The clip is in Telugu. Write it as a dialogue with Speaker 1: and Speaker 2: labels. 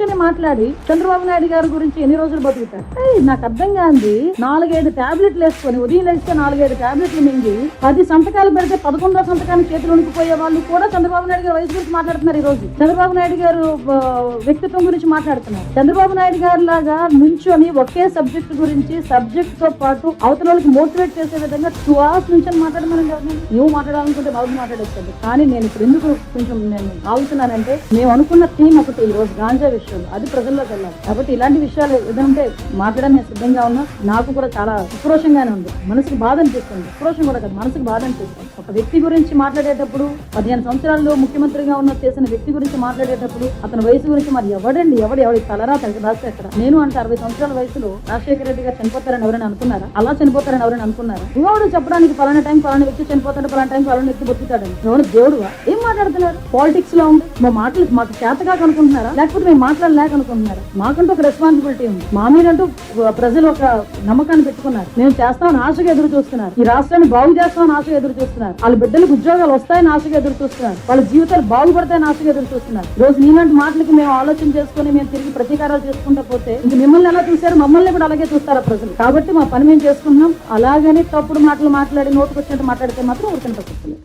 Speaker 1: కూర్చొని మాట్లాడి చంద్రబాబు నాయుడు గారి గురించి ఎన్ని రోజులు బతుకుతారు? నాకు అర్థం కాంది. నాలుగైదు టాబ్లెట్లు వేసుకొని ఉదయం లేస్తే నాలుగైదు టాబ్లెట్లు మింగి పది సంతకాలు పెడితే పదకొండో సంతకాన్ని చేతులు వణికిపోయే వాళ్ళు కూడా చంద్రబాబు నాయుడు గారి వయసు గురించి మాట్లాడుతున్నారు ఈ రోజు. చంద్రబాబు నాయుడు గారు వ్యక్తిత్వం గురించి మాట్లాడుతున్నారు. చంద్రబాబు నాయుడు గారు లాగా నుంచొని ఒకే సబ్జెక్ట్ గురించి సబ్జెక్ట్తో పాటు అవతల వాళ్ళకి మోటివేట్ చేసే విధంగా టూ అవర్స్ నుంచి మాట్లాడమని కాదు. నువ్వు మాట్లాడాలనుకుంటే బాబు మాట్లాడచ్చు కానీ నేను ఇప్పుడు ఎందుకు కొంచెం నేను ఆగుతున్నానంటే మేము అనుకున్న థీమ్ ఒకటి ఈ రోజు గాంజా విషయం. అది ప్రజల్లోకి వెళ్ళాలి కాబట్టి ఇలాంటి విషయాలు ఏదంటే మాట్లాడడం నేను సిద్ధంగా ఉన్నా. నాకు కూడా చాలా ఉక్రోషంగానే ఉంది. మనసుకు బాధ అనిపిస్తుంది. ఉక్రోషం కూడా కాదు మనసుకు బాధ అనిపిస్తుంది. ఒక వ్యక్తి గురించి మాట్లాడేటప్పుడు పదిహేను సంవత్సరాల్లో ముఖ్యమంత్రిగా ఉన్న చేసిన వ్యక్తి గురించి మాట్లాడేటప్పుడు అతని వయసు గురించి మరి ఎవడండి? ఎవడు ఎవడి తలరా తగ్గ రాస్తే ఎక్కడ? నేను అంటే అరవై సంవత్సరాల వయసులో రాజశేఖర రెడ్డి గారు చనిపోతారని ఎవరైనా అనుకున్నారా? అలా చనిపోతారని ఎవరైనా అనుకున్నారా? ఎవడు చెప్పడానికి పలానా టైం పలానా వ్యక్తి చనిపోతాడు పలానా టైం పలానా వ్యక్తి బతుకుతాడని. ఎవరు దేవుడువా? ఏం మాట్లాడుతున్నారు? పాలిటిక్స్లో ఉంది. మా మాటలు మాకు చేతగా అనుకుంటున్నారా లేకపోతే మేము మాట్లాడలేక అనుకుంటున్నారా మాకంటూ ఒక రెస్పాన్సిబిలిటీ ఉంది. మా మీదంటూ ప్రజలు ఒక నమ్మకాన్ని పెట్టుకున్నారు. మేము చేస్తామని ఆశగా ఎదురు చూస్తున్నారు. ఈ రాష్ట్రాన్ని బాగు చేస్తామని ఆశగా ఎదురు చూస్తున్నారు. వాళ్ళ బిడ్డలకు ఉద్యోగాలు వస్తాయని ఆశగా ఎదురు చూస్తున్నారు. వాళ్ళ జీవితాలు బాగుపడతాయని ఆశగా ఎదురు చూస్తున్నారు. రోజు నీలాంటి మాటలకి మేము ఆలోచన చేసుకుని మేము తిరిగి ప్రతీకారాలు చేసుకుంటా పోతే ఇంక మిమ్మల్ని ఎలా చూశారు మమ్మల్ని కూడా అలాగే చూస్తారా ప్రజలు? కాబట్టి మా పని మేము చేసుకుంటున్నాం. అలాగని తప్పుడు మాటలు మాట్లాడి నోటుకు వచ్చినట్టు మాట్లాడితే మాత్రం ఊరికని పట్టించలేదు